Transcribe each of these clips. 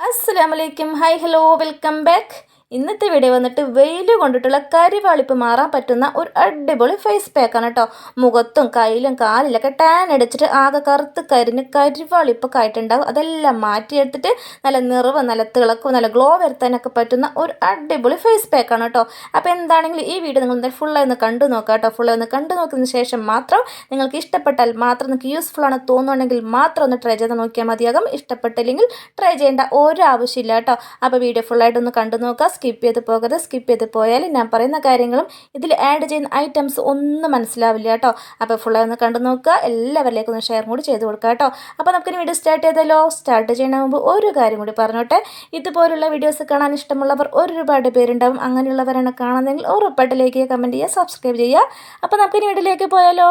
അസ്സലാമലൈക്കും hi hello welcome back ഇന്നത്തെ video വന്നിട്ട് വെയിൽ കൊണ്ടിട്ടുള്ള കരിവാളിപ്പ് മാറാൻ പറ്റുന്ന ഒരു അടിപൊളി ഫേസ് പാക്കാണ് കേട്ടോ മുഖത്തും കയ്യിലും കാലിലൊക്കെ ടാൻ അടിച്ചിട്ട് ആകെ കറുത്ത് കരിഞ്ഞ് കരിവാളിപ്പൊക്കെ ആയിട്ടുണ്ടാവും. അതെല്ലാം മാറ്റിയെടുത്തിട്ട് നല്ല നിറവ് നല്ല തിളക്കും നല്ല ഗ്ലോ വരുത്താനൊക്കെ പറ്റുന്ന ഒരു അടിപൊളി ഫേസ് പാക്കാണ് കേട്ടോ അപ്പോൾ എന്താണെങ്കിലും ഈ വീഡിയോ നിങ്ങൾ എന്തായാലും ഫുള്ളായി ഒന്ന് കണ്ടു നോക്കാം കേട്ടോ ഫുള്ളായി ഒന്ന് കണ്ടു നോക്കുന്ന ശേഷം മാത്രം നിങ്ങൾക്ക് ഇഷ്ടപ്പെട്ടാൽ മാത്രം നിങ്ങൾക്ക് യൂസ്ഫുൾ ആണ് തോന്നുന്നുണ്ടെങ്കിൽ മാത്രം ഒന്ന് ട്രൈ ചെയ്ത് നോക്കിയാൽ മതിയാകും. ഇഷ്ടപ്പെട്ടില്ലെങ്കിൽ ട്രൈ ചെയ്യേണ്ട ഒരു ആവശ്യമില്ല കേട്ടോ അപ്പോൾ വീഡിയോ ഫുള്ളായിട്ടൊന്ന് കണ്ടു നോക്കുക സ്കിപ്പ് ചെയ്ത് പോകരുത് സ്കിപ്പ് ചെയ്ത് പോയാൽ ഞാൻ പറയുന്ന കാര്യങ്ങളും ഇതിൽ ആഡ് ചെയ്യുന്ന ഐറ്റംസ് ഒന്നും മനസ്സിലാവില്ല കേട്ടോ. അപ്പോൾ ഫുള്ളായി ഒന്ന് കണ്ടു നോക്കുക. എല്ലാവരിലേക്കും ഒന്ന് ഷെയർ കൂടി ചെയ്ത് കൊടുക്കുക കേട്ടോ. അപ്പോൾ നമുക്കിനി വീഡിയോ സ്റ്റാർട്ട് ചെയ്താലോ സ്റ്റാർട്ട് ചെയ്യുന്ന മുമ്പ് ഒരു കാര്യം കൂടി പറഞ്ഞോട്ടെ. ഇതുപോലുള്ള വീഡിയോസ് കാണാൻ ഇഷ്ടമുള്ളവർ ഒരുപാട് പേരുണ്ടാവും. അങ്ങനെയുള്ളവരാണ് കാണുന്നതെങ്കിൽ ഉറപ്പായിട്ട് ലൈക്ക് ചെയ്യുക കമന്റ് ചെയ്യുക സബ്സ്ക്രൈബ് ചെയ്യുക. അപ്പോൾ നമുക്കിനി വീഡിയോയിലേക്ക് പോയാലോ?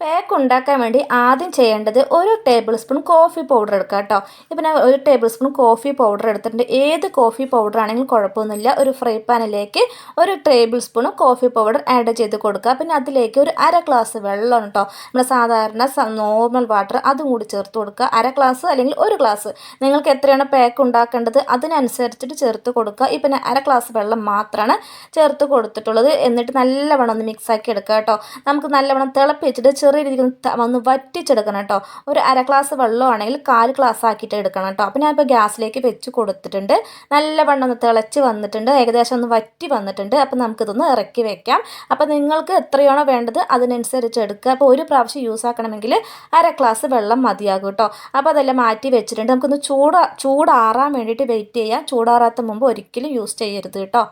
പാക്ക് ഉണ്ടാക്കാൻ വേണ്ടി ആദ്യം ചെയ്യേണ്ടത് ഒരു ടേബിൾ സ്പൂൺ കോഫി പൗഡർ എടുക്കുക കേട്ടോ. ഇപ്പം ഞാൻ ഒരു ടേബിൾ സ്പൂൺ കോഫി പൗഡർ എടുത്തിട്ടുണ്ട്. ഏത് കോഫി പൗഡർ ആണെങ്കിലും കുഴപ്പമൊന്നുമില്ല. ഒരു ഫ്രൈ പാനിലേക്ക് ഒരു tablespoon coffee powder add ചെയ്ത് കൊടുക്കുക. പിന്നെ അതിലേക്ക് ഒരു അര ഗ്ലാസ് വെള്ളം കേട്ടോ. നമ്മുടെ സാധാരണ നോർമൽ വാട്ടർ അതും കൂടി ചേർത്ത് കൊടുക്കുക. അര ഗ്ലാസ് അല്ലെങ്കിൽ ഒരു ഗ്ലാസ് നിങ്ങൾക്ക് എത്രയാണ് പാക്ക് ഉണ്ടാക്കേണ്ടത് അതിനനുസരിച്ചിട്ട് ചേർത്ത് കൊടുക്കുക. ഇപ്പം ഞാൻ അര ഗ്ലാസ് വെള്ളം മാത്രമാണ് ചേർത്ത് കൊടുത്തിട്ടുള്ളത്. എന്നിട്ട് നല്ലവണ്ണം ഒന്ന് മിക്സ് ആക്കി എടുക്കുക കേട്ടോ. നമുക്ക് നല്ലവണ്ണം തിളപ്പിച്ചിട്ട് ചെറിയ രീതിക്ക് വന്ന് വറ്റിച്ചെടുക്കണം കേട്ടോ ഒരു അര ഗ്ലാസ് വെള്ളമാണെങ്കിൽ കാൽ ഗ്ലാസ് ആക്കിയിട്ട് എടുക്കണം കേട്ടോ അപ്പോൾ ഞാനിപ്പോൾ ഗ്യാസിലേക്ക് വെച്ച് കൊടുത്തിട്ടുണ്ട്. നല്ല നല്ലവണ്ണം ഒന്ന് തിളച്ച് വന്നിട്ടുണ്ട്. ഏകദേശം ഒന്ന് വറ്റി വന്നിട്ടുണ്ട്. അപ്പോൾ നമുക്കിതൊന്ന് ഇറക്കി വെക്കാം. അപ്പോൾ നിങ്ങൾക്ക് എത്രയാണോ വേണ്ടത് അതിനനുസരിച്ച് എടുക്കുക. അപ്പോൾ ഒരു പ്രാവശ്യം യൂസ് ആക്കണമെങ്കിൽ അര ഗ്ലാസ് വെള്ളം മതിയാകും കേട്ടോ അപ്പോൾ അതെല്ലാം മാറ്റി വെച്ചിട്ടുണ്ട്. നമുക്കൊന്ന് ചൂട് ചൂടാറാൻ വേണ്ടിയിട്ട് വെയിറ്റ് ചെയ്യാം. ചൂടാറാത്ത മുമ്പ് ഒരിക്കലും യൂസ് ചെയ്യരുത് കേട്ടോ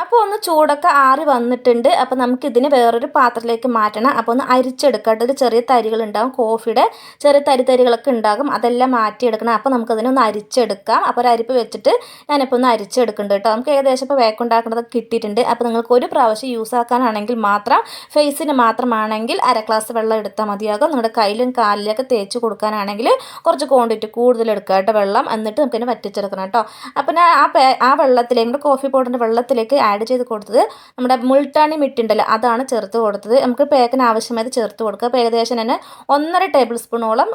അപ്പോൾ ഒന്ന് ചൂടൊക്കെ ആറി വന്നിട്ടുണ്ട്. അപ്പോൾ നമുക്ക് ഇതിനെ വേറൊരു പാത്രത്തിലേക്ക് മാറ്റണം. അപ്പോൾ ഒന്ന് അരിച്ചെടുക്കട്ടെ ഒരു ചെറിയ തരികൾ ഉണ്ടാകും കോഫിയുടെ ചെറിയ തരി തരികളൊക്കെ ഉണ്ടാകും. അതെല്ലാം മാറ്റിയെടുക്കണം. അപ്പോൾ നമുക്കതിനെ ഒന്ന് അരിച്ചെടുക്കാം. അപ്പോൾ ഒരു അരിപ്പ് വെച്ചിട്ട് ഞാനിപ്പോൾ ഒന്ന് അരിച്ചെടുക്കുന്നുണ്ട് കേട്ടോ. നമുക്ക് ഏകദേശം ഇപ്പോൾ വേക്കുണ്ടാക്കുന്നതൊക്കെ കിട്ടിയിട്ടുണ്ട്. അപ്പോൾ നിങ്ങൾക്ക് ഒരു പ്രാവശ്യം യൂസ് ആക്കാനാണെങ്കിൽ മാത്രം ഫേസിന് മാത്രമാണെങ്കിൽ അര ഗ്ലാസ് വെള്ളം എടുത്താൽ മതിയാകും. നിങ്ങളുടെ കയ്യിലും കാലിലൊക്കെ തേച്ച് കൊടുക്കാനാണെങ്കിൽ കുറച്ച് ക്വാണ്ടിറ്റി കൂടുതൽ എടുക്കുക കേട്ടോ വെള്ളം. എന്നിട്ട് നമുക്കിനെ വറ്റിച്ചെടുക്കണം കേട്ടോ. അപ്പോൾ ഞാൻ ആ ആ വെള്ളത്തിലേക്ക് കോഫി പൗഡറിന്റെ വെള്ളത്തിലേക്ക് ആഡ് ചെയ്ത് കൊടുത്തത് നമ്മുടെ മുൾട്ടാണി മിട്ടുണ്ടല്ലോ അതാണ് ചേർത്ത് കൊടുത്തത്. നമുക്ക് പേക്കിന് ആവശ്യമായത് ചേർത്ത് കൊടുക്കുക അപ്പോൾ ഏകദേശം തന്നെ ഒന്നര ടേബിൾ സ്പൂണോളം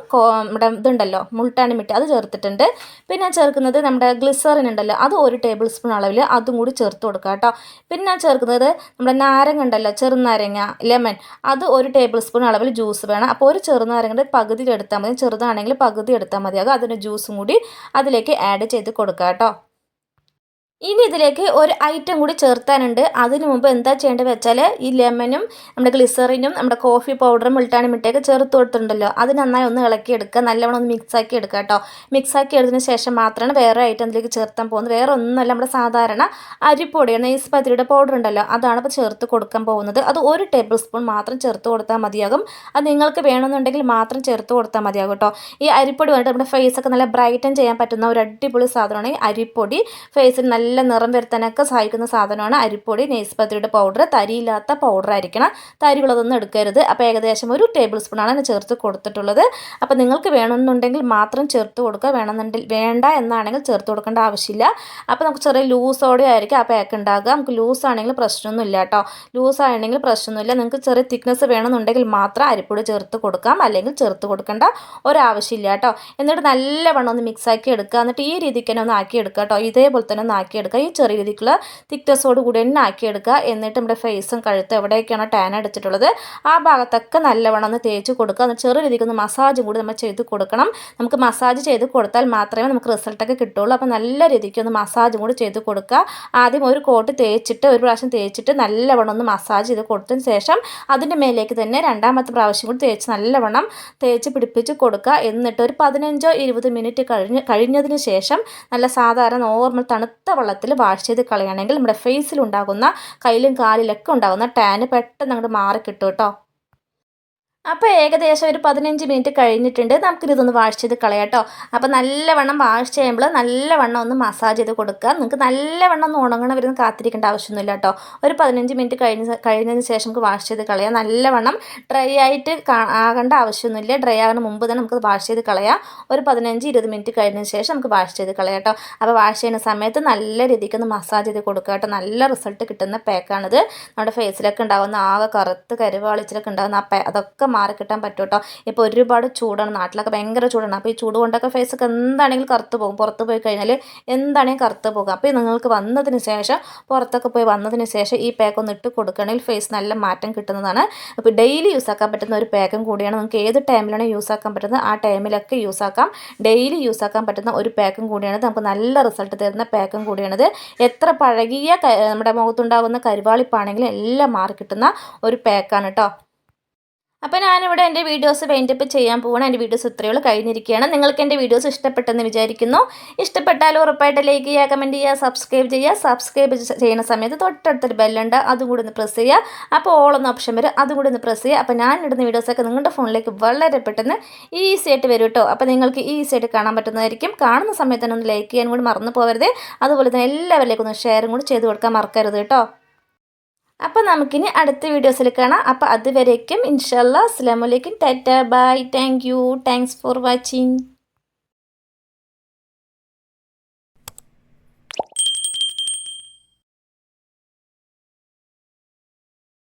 നമ്മുടെ ഇതുണ്ടല്ലോ മുൾട്ടാണി മിട്ട് അത് ചേർത്തിട്ടുണ്ട്. പിന്നെ ഞാൻ ചേർക്കുന്നത് നമ്മുടെ ഗ്ലിസറിൻ ഉണ്ടല്ലോ അത് ഒരു ടേബിൾ സ്പൂൺ അളവിൽ അതും കൂടി ചേർത്ത് കൊടുക്കുക കേട്ടോ. പിന്നെ ഞാൻ ചേർക്കുന്നത് നമ്മുടെ നാരങ്ങ ഉണ്ടല്ലോ ചെറുനാരങ്ങ ലെമൺ അത് ഒരു ടേബിൾ സ്പൂൺ അളവിൽ ജ്യൂസ് വേണം. അപ്പോൾ ഒരു ചെറുനാരങ്ങയുടെ പകുതി എടുത്താൽ മതി. ചെറുതാണെങ്കിൽ പകുതി എടുത്താൽ മതിയാകും അതിന് ജ്യൂസും കൂടി അതിലേക്ക് ആഡ് ചെയ്ത് കൊടുക്കുക കേട്ടോ. ഇനി ഇതിലേക്ക് ഒരു ഐറ്റം കൂടി ചേർത്താനുണ്ട്. അതിന് മുമ്പ് എന്താ ചെയ്യേണ്ടത് വെച്ചാൽ ഈ ലെമനും നമ്മുടെ ഗ്ലിസറിനും നമ്മുടെ കോഫി പൗഡറും മുൾട്ടാണി മിട്ടയൊക്കെ ചേർത്ത് കൊടുത്തിട്ടുണ്ടല്ലോ. അത് നന്നായി ഒന്ന് ഇളക്കി എടുക്കുക നല്ലവണ്ണം ഒന്ന് മിക്സ് ആക്കി എടുക്കുക കേട്ടോ. മിക്സ് ആക്കി എടുത്തതിന് ശേഷം മാത്രമാണ് വേറെ ഐറ്റം ഇതിലേക്ക് ചേർത്താൻ പോകുന്നത്. വേറെ ഒന്നുമല്ല നമ്മുടെ സാധാരണ അരിപ്പൊടിയാണ് നെയ്സ് പത്തിരിയുടെ പൗഡർ ഉണ്ടല്ലോ. അതാണ് ഇപ്പോൾ ചേർത്ത് കൊടുക്കാൻ പോകുന്നത്. അത് ഒരു ടേബിൾ സ്പൂൺ മാത്രം ചേർത്ത് കൊടുത്താൽ മതിയാകും. അത് നിങ്ങൾക്ക് വേണമെന്നുണ്ടെങ്കിൽ മാത്രം ചേർത്ത് കൊടുത്താൽ മതിയാകും കേട്ടോ. ഈ അരിപ്പൊടി വന്നിട്ട് നമ്മുടെ ഫേസൊക്കെ നല്ല ബ്രൈറ്റൻ ചെയ്യാൻ പറ്റുന്ന ഒരു അടിപൊളി സാധനമാണ് ഈ അരിപ്പൊടി. ഫേസിന് നല്ല നല്ല നിറം വരുത്താനൊക്കെ സഹായിക്കുന്ന സാധനമാണ് അരിപ്പൊടി നെയ്സ്പത്രിയുടെ പൗഡർ തരിയില്ലാത്ത പൗഡർ ആയിരിക്കണം. തരികളതൊന്നും എടുക്കരുത്. അപ്പോൾ ഏകദേശം ഒരു ടേബിൾ സ്പൂണാണ് ഞാൻ ചേർത്ത് കൊടുത്തിട്ടുള്ളത്. അപ്പോൾ നിങ്ങൾക്ക് വേണമെന്നുണ്ടെങ്കിൽ മാത്രം ചേർത്ത് കൊടുക്കുക. വേണമെന്നുണ്ടെങ്കിൽ വേണ്ട എന്നാണെങ്കിൽ ചേർത്ത് കൊടുക്കേണ്ട ആവശ്യമില്ല. അപ്പോൾ നമുക്ക് ചെറിയ ലൂസോടെ ആയിരിക്കും ആ പാക്ക് ഉണ്ടാകുക. നമുക്ക് ലൂസ് ആണെങ്കിൽ പ്രശ്നമൊന്നുമില്ല കേട്ടോ. ലൂസ് ആണെങ്കിൽ പ്രശ്നമൊന്നുമില്ല നിങ്ങൾക്ക് ചെറിയ തിക്നെസ് വേണമെന്നുണ്ടെങ്കിൽ മാത്രം അരിപ്പൊടി ചേർത്ത് കൊടുക്കാം. അല്ലെങ്കിൽ ചേർത്ത് കൊടുക്കേണ്ട ഒരാവശ്യമില്ല കേട്ടോ. എന്നിട്ട് നല്ലവണ്ണം ഒന്ന് മിക്സാക്കി എടുക്കുക. എന്നിട്ട് ഈ രീതിക്ക് തന്നെ ഒന്ന് ആക്കി എടുക്കുക കേട്ടോ. ഇതേപോലെ തന്നെ ഒന്ന് ആക്കി എടുക്കുക ഈ ചെറിയ രീതിക്കുള്ള തിക്നെസ്സോട് കൂടി തന്നെ ആക്കിയെടുക്കുക. എന്നിട്ട് നമ്മുടെ ഫേസും കഴുത്ത് എവിടെയൊക്കെയാണ് ടാൻ അടിച്ചിട്ടുള്ളത് ആ ഭാഗത്തൊക്കെ നല്ലവണ്ണം ഒന്ന് തേച്ച് കൊടുക്കുക. എന്നിട്ട് ചെറിയ രീതിക്കൊന്ന് മസാജും കൂടി നമ്മൾ ചെയ്ത് കൊടുക്കണം. നമുക്ക് മസാജ് ചെയ്ത് കൊടുത്താൽ മാത്രമേ നമുക്ക് റിസൾട്ടൊക്കെ കിട്ടുള്ളൂ അപ്പോൾ നല്ല രീതിക്ക് ഒന്ന് മസാജും കൂടി ചെയ്ത് കൊടുക്കുക. ആദ്യം ഒരു കോട്ട് തേച്ചിട്ട് ഒരു പ്രാവശ്യം തേച്ചിട്ട് നല്ലവണ്ണം ഒന്ന് മസാജ് ചെയ്ത് കൊടുത്തതിന് ശേഷം അതിന്റെ മേലേക്ക് തന്നെ രണ്ടാമത്തെ പ്രാവശ്യം കൂടി തേച്ച് നല്ലവണ്ണം തേച്ച് പിടിപ്പിച്ച് കൊടുക്കുക. എന്നിട്ട് ഒരു പതിനഞ്ചോ ഇരുപത് മിനിറ്റ് കഴിഞ്ഞ് കഴിഞ്ഞതിന് ശേഷം നല്ല സാധാരണ നോർമൽ തണുത്ത വെള്ളത്തിൽ വാഷ് ചെയ്ത് കളയുകയാണെങ്കിൽ നമ്മുടെ ഫേസിലുണ്ടാകുന്ന കയ്യിലും കാലിലൊക്കെ ഉണ്ടാകുന്ന ടാന് പെട്ടെന്ന് അങ്ങോട്ട് മാറിക്കിട്ടും കേട്ടോ. അപ്പോൾ ഏകദേശം ഒരു പതിനഞ്ച് മിനിറ്റ് കഴിഞ്ഞിട്ടുണ്ട്. നമുക്കിതൊന്ന് വാഷ് ചെയ്ത് കളയാട്ടോ. അപ്പോൾ നല്ലവണ്ണം വാഷ് ചെയ്യുമ്പോൾ നല്ലവണ്ണം ഒന്ന് മസാജ് ചെയ്ത് കൊടുക്കുക. നിങ്ങൾക്ക് നല്ലവണ്ണം ഒന്ന് ഉണങ്ങണ വരുന്ന കാത്തിരിക്കേണ്ട ആവശ്യമൊന്നുമില്ല കേട്ടോ. ഒരു പതിനഞ്ച് മിനിറ്റ് കഴിഞ്ഞ കഴിഞ്ഞതിന് ശേഷം നമുക്ക് വാഷ് ചെയ്ത് കളയാം. നല്ലവണ്ണം ഡ്രൈ ആയിട്ട് ആകേണ്ട ആവശ്യമൊന്നുമില്ല. ഡ്രൈ ആകുന്ന മുമ്പ് തന്നെ നമുക്ക് വാഷ് ചെയ്ത് കളയാം. ഒരു പതിനഞ്ച് ഇരുപത് മിനിറ്റ് കഴിഞ്ഞതിന് ശേഷം നമുക്ക് വാഷ് ചെയ്ത് കളയാട്ടോ അപ്പോൾ വാഷ് ചെയ്യുന്ന സമയത്ത് നല്ല രീതിക്ക് ഒന്ന് മസാജ് ചെയ്ത് കൊടുക്കുക കേട്ടോ. നല്ല റിസൾട്ട് കിട്ടുന്ന പാക്കാണിത് നമ്മുടെ ഫേസിലൊക്കെ ഉണ്ടാകുന്ന ആകെ കറുത്ത് കരുവാളിച്ചിലൊക്കെ ഉണ്ടാകുന്ന ആ അതൊക്കെ മാറി കിട്ടാൻ പറ്റും കേട്ടോ ഇപ്പോൾ ഒരുപാട് ചൂടാണ് നാട്ടിലൊക്കെ ഭയങ്കര ചൂടാണ്. അപ്പോൾ ഈ ചൂട് കൊണ്ടൊക്കെ ഫേസൊക്കെ എന്താണെങ്കിലും കറുത്ത് പോകും. പുറത്ത് പോയി കഴിഞ്ഞാൽ എന്താണെങ്കിലും കറുത്ത് പോകും. അപ്പോൾ നിങ്ങൾക്ക് വന്നതിന് ശേഷം പുറത്തൊക്കെ പോയി വന്നതിന് ശേഷം ഈ പാക്ക് ഒന്ന് ഇട്ട് കൊടുക്കുകയാണെങ്കിൽ ഫേസ് നല്ല മാറ്റം കിട്ടുന്നതാണ്. അപ്പോൾ ഡെയിലി യൂസ് ആക്കാൻ പറ്റുന്ന ഒരു പാക്കും കൂടിയാണ്. നിങ്ങൾക്ക് ഏത് ടൈമിലാണ് യൂസ് ആക്കാൻ പറ്റുന്നത് ആ ടൈമിലൊക്കെ യൂസ് ആക്കാം. ഡെയിലി യൂസ് ആക്കാൻ പറ്റുന്ന ഒരു പാക്കും കൂടിയാണ് നമുക്ക് നല്ല റിസൾട്ട് തരുന്ന പാക്കും കൂടിയാണിത്. എത്ര പഴകിയ നമ്മുടെ മുഖത്തുണ്ടാകുന്ന കരുവാളിപ്പാണെങ്കിലും എല്ലാം മാറി കിട്ടുന്ന ഒരു പാക്കാണ് കേട്ടോ അപ്പോൾ ഞാനിവിടെ എന്റെ വീഡിയോസ് വൈൻഡപ്പ് ചെയ്യാൻ പോവാണ്. എന്റെ വീഡിയോസ് ഇത്രയുള്ള കഴിഞ്ഞിരിക്കുകയാണ്. നിങ്ങൾക്ക് എന്റെ വീഡിയോസ് ഇഷ്ടപ്പെട്ടെന്ന് വിചാരിക്കുന്നു. ഇഷ്ടപ്പെട്ടാൽ ഉറപ്പായിട്ട് ലൈക്ക് ചെയ്യുക കമന്റ് ചെയ്യുക സബ്സ്ക്രൈബ് ചെയ്യുക. സബ്സ്ക്രൈബ് ചെയ്യുന്ന സമയത്ത് തൊട്ടടുത്തൊരു ബെല്ലുണ്ട് അതും കൂടി ഒന്ന് പ്രസ് ചെയ്യുക. അപ്പോൾ ഓൾ ഓളൊന്ന് ഓപ്ഷൻ വരും. അതും കൂടി ഒന്ന് പ്രസ് ചെയ്യുക. അപ്പോൾ ഞാൻ ഇടുന്ന വീഡിയോസൊക്കെ നിങ്ങളുടെ ഫോണിലേക്ക് വളരെ പെട്ടെന്ന് ഈസി ആയിട്ട് വരും കേട്ടോ അപ്പോൾ നിങ്ങൾക്ക് ഈസി ആയിട്ട് കാണാൻ പറ്റുന്നതായിരിക്കും. കാണുന്ന സമയത്ത് തന്നെ ഒന്ന് ലൈക്ക് ചെയ്യാൻ കൂടി മറന്നു പോകരുത് അതുപോലെ തന്നെ എല്ലാവരിലേക്കും ഒന്ന് ഷെയറും കൂടി ചെയ്ത് കൊടുക്കാൻ മറക്കരുത് കേട്ടോ അപ്പോൾ നമുക്കിനി അടുത്ത വീഡിയോസിൽ കാണാം. അപ്പോൾ അതുവരേക്കും ഇൻഷല്ല അസ്സാം വലൈക്കും Tata. Bye. Thank you. Thanks for watching.